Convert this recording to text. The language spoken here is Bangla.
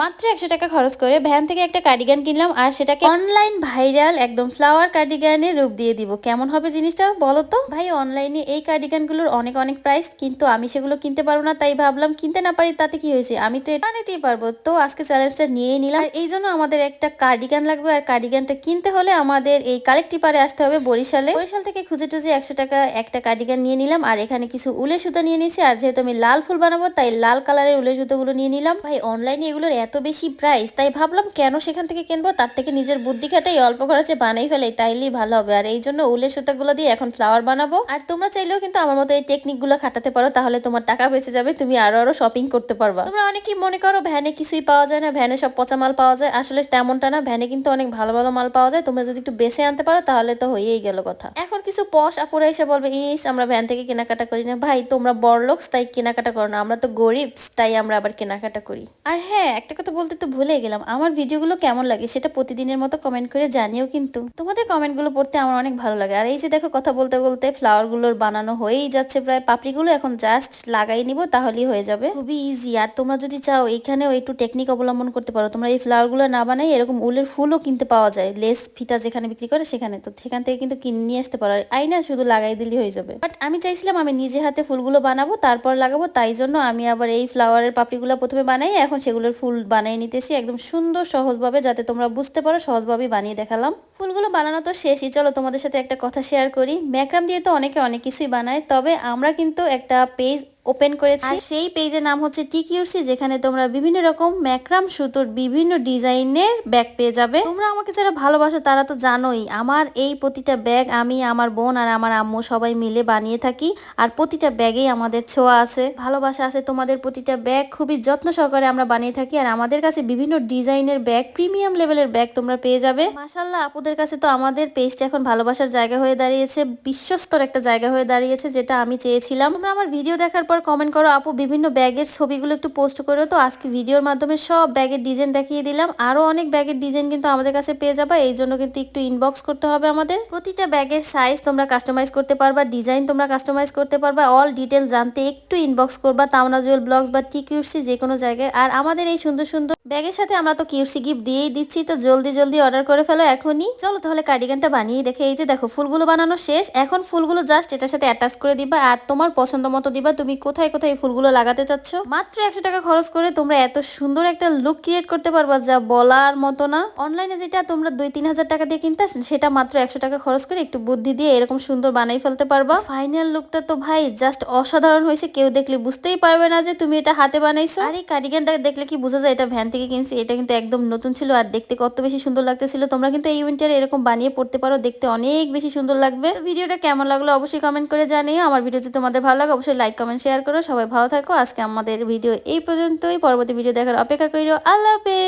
মাত্র একশো টাকা খরচ করে ভ্যান থেকে একটা কার্ডিগান কিনলাম আর সেটাকে অনলাইন ভাইরাল একদম ফ্লাওয়ার কার্ডিগানে রূপ দিয়ে দিব। কেমন হবে জিনিসটা বলো তো? ভাই অনলাইনে এই কার্ডিগানগুলোর অনেক অনেক প্রাইস কিন্তু আমি সেগুলো কিনতে পারব না, তাই ভাবলাম কিনতে না পারি, তাতে কি হয়েছে? আমি তো এটা নিতেই পারব। তো আজকে চ্যালেঞ্জটা নিয়ে নিলাম। আর এই জন্য আমাদের একটা কার্ডিগান লাগবে, আর কার্ডিগানটা কিনতে হলে আমাদের এই কালেক্টি পারে আসতে হবে বরিশালে। বরিশাল থেকে খুঁজে টুজে একশো টাকা একটা কার্ডিগান নিয়ে নিলাম, আর এখানে কিছু উলে সুতো নিয়ে নিয়েছি, আর যেহেতু আমি লাল ফুল বানাবো, তাই লাল কালারের উলে সুতোগুলো নিয়ে নিলাম। ভাই অনলাইনে এগুলোর এত বেশি প্রাইস তাই ভাবলাম কেন সেখান থেকে কিনবো? তার থেকে নিজের বুদ্ধি খাটাই অল্প খরচে বানাই ফেলাই তাইলেই ভালো হবে। আর এই জন্য উলের সুতাগুলো দিয়ে এখন ফ্লাওয়ার বানাবো। আর তোমরা চাইলেও কিন্তু আমার মতো এই টেকনিকগুলো খাটাতে পারো, তাহলে তোমার টাকা বেঁচে যাবে, তুমি আরও আরও শপিং করতে পারবা। তোমরা অনেকেই মনে করো ভ্যানে কিছুই পাওয়া যায় না, ভ্যানে সব পচা মাল পাওয়া যায়। আসলে তেমনটা না, ভ্যানে কিন্তু অনেক ভালো ভালো মাল পাওয়া যায়। তোমরা যদি একটু বেছে আনতে পারো, তাহলে তো হয়েই গেল কথা। এখন কিছু পশ আপুরা এসে বলবে, ইস, আমরা ভ্যান থেকে কেনাকাটা করি না। ভাই, তোমরা বড়লোকস তাই কেনাকাটা করো না। আমরা তো গরিব, তাই আমরা আবার কেনাকাটা করি। আর হ্যাঁ একটা কথা বলতে তো ভুলে গেলাম। আমার ভিডিওগুলো কেমন লাগে সেটা প্রতিদিনের মতো কমেন্ট করে জানিও কিন্তু। তোমাদের কমেন্টগুলো পড়তে আমার অনেক ভালো লাগে। আর এই যে দেখো কথা বলতে বলতে ফ্লাওয়ারগুলোর বানানো হয়েই যাচ্ছে প্রায়। পাপড়িগুলো এখন জাস্ট লাগাই নিব, তাহলেই হয়ে যাবে। খুবই ইজি আর তোমরা যদি চাও এখানেও একটু টেকনিক অবলম্বন করতে পারো। তোমরা এই ফ্লাওয়ারগুলো না বানাই এরকম উলের ফুলও কিনতে পাওয়া যায়। লেস ফিতা যেখানে বিক্রি করে সেখানে। তো সেখান থেকে কিন্তু কিনে নিয়ে আসতে পারো। আর আইনা শুধু লাগাই দিলেই হয়ে যাবে। বাট আমি চাইছিলাম আমি নিজে হাতে ফুলগুলো বানাবো, তারপর লাগাবো। তাই জন্য আমি আবার এই ফ্লাওয়ারের পাপড়িগুলো প্রথমে বানাই, এখন সেগুলোর ফুল বানিয়ে নিতেছি একদম সুন্দর, সহজভাবে, যাতে তোমরা বুঝতে পারো, সহজভাবেই বানিয়ে দেখালাম। ফুলগুলো বানানো তো শেষই। চলো তোমাদের সাথে একটা কথা শেয়ার করি। ম্যাক্রাম দিয়ে তো অনেকে অনেক কিছুই বানায়, তবে আমরা কিন্তু একটা পেজ ওপেন করেছি। আর সেই পেজের নাম হচ্ছে টিকিউসি যেখানে তোমরা বিভিন্ন রকম ম্যাক্রাম সুতোর বিভিন্ন ডিজাইনের ব্যাগ পেয়ে যাবে। তোমরা আমাকে যারা ভালোবাসো তারা তো জানোই, আমার এই প্রতিটা ব্যাগ আমি, আমার বোন আর আমার আম্মু সবাই মিলে বানিয়ে থাকি, আর প্রতিটা ব্যাগেই আমাদের ছোঁয়া আছে। ভালোবাসা আছে তোমাদের প্রতিটা ব্যাগ, খুবই যত্ন সহকারে আমরা বানিয়ে থাকি, আর আমাদের কাছে বিভিন্ন ডিজাইনের ব্যাগ, প্রিমিয়াম লেভেলের ব্যাগ তোমরা পেয়ে যাবে। মাসাল্লাহ আপুদের কাছে তো আমাদের পেজটা এখন ভালোবাসার জায়গা হয়ে দাঁড়িয়েছে, বিশ্বস্তর একটা জায়গা হয়ে দাঁড়িয়েছে, যেটা আমি চেয়েছিলাম। তোমরা আমার ভিডিও দেখার পর কমেন্ট করো, আপু, বিভিন্ন ব্যাগের ছবিগুলো একটু পোস্ট করো তো। আজকে ভিডিওর মাধ্যমে সব ব্যাগের ডিজাইন দেখিয়ে দিলাম। আরও অনেক ব্যাগের ডিজাইন কিন্তু আমাদের কাছে পেয়ে যাবা, এই জন্য কিন্তু একটু ইনবক্স করতে হবে আমাদের। প্রতিটা ব্যাগের সাইজ তোমরা কাস্টমাইজ করতে পারবা ডিজাইন তোমরা কাস্টমাইজ করতে পারবা অল ডিটেল জানতে একটু ইনবক্স করবা। তাওনা জুয়েল ব্লগস বা টি কিউসি যে কোনো জায়গায়। আর আমাদের এই সুন্দর সুন্দর ব্যাগের সাথে আমরা তো কিউসি গিফট দিয়েই দিচ্ছি, তো জলদি জলদি অর্ডার করে ফেলো এখনই। চলো তাহলে কার্ডিগানটা বানিয়ে দেখে এই যে দেখো, ফুলগুলো বানানো শেষ। এখন ফুলগুলো জাস্ট এটার সাথে অ্যাটাচ করে দিবা, আর তোমার পছন্দ মতো দিবা। তুমি কোথায় কোথায় এই ফুলগুলো লাগাতে চাচ্ছ? মাত্র একশো টাকা খরচ করে তোমরা এত সুন্দর একটা লুক ক্রিয়েট করতে পারবা যা বলার মতো না। অনলাইনে যেটা তোমরা দুই, তিন হাজার টাকা দিয়ে কিনতে, সেটা মাত্র একশো টাকা খরচ করে একটু বুদ্ধি দিয়ে এরকম সুন্দর বানাই ফেলতে পারবা। ফাইনাল লুকটা তো ভাই জাস্ট অসাধারণ হয়েছে, কেউ দেখলে বুঝতেই পারবে না যে তুমি এটা হাতে বানাইছো। আর এই কার্ডিগানটা দেখলে কি বোঝা যায়, এটা ভ্যান থেকে কিনছি, এটা কিন্তু একদম নতুন ছিল আর দেখতে কত বেশি সুন্দর লাগতেছিল। তোমরা কিন্তু এই উইন্টারে এরকম বানিয়ে পড়তে পারো, দেখতে অনেক বেশি সুন্দর লাগবে। ভিডিওটা কেমন লাগল অবশ্যই কমেন্ট করে জানিয়ে আমার ভিডিও যদি তোমাদের ভালো লাগে, অবশ্যই লাইক কমেন্ট শেয়ার করো। সবাই ভালো থাকো। আজকে আমাদের ভিডিও এই পর্যন্তই। পরবর্তী ভিডিও দেখার অপেক্ষা করিও। আল্লাহ হাফেজ!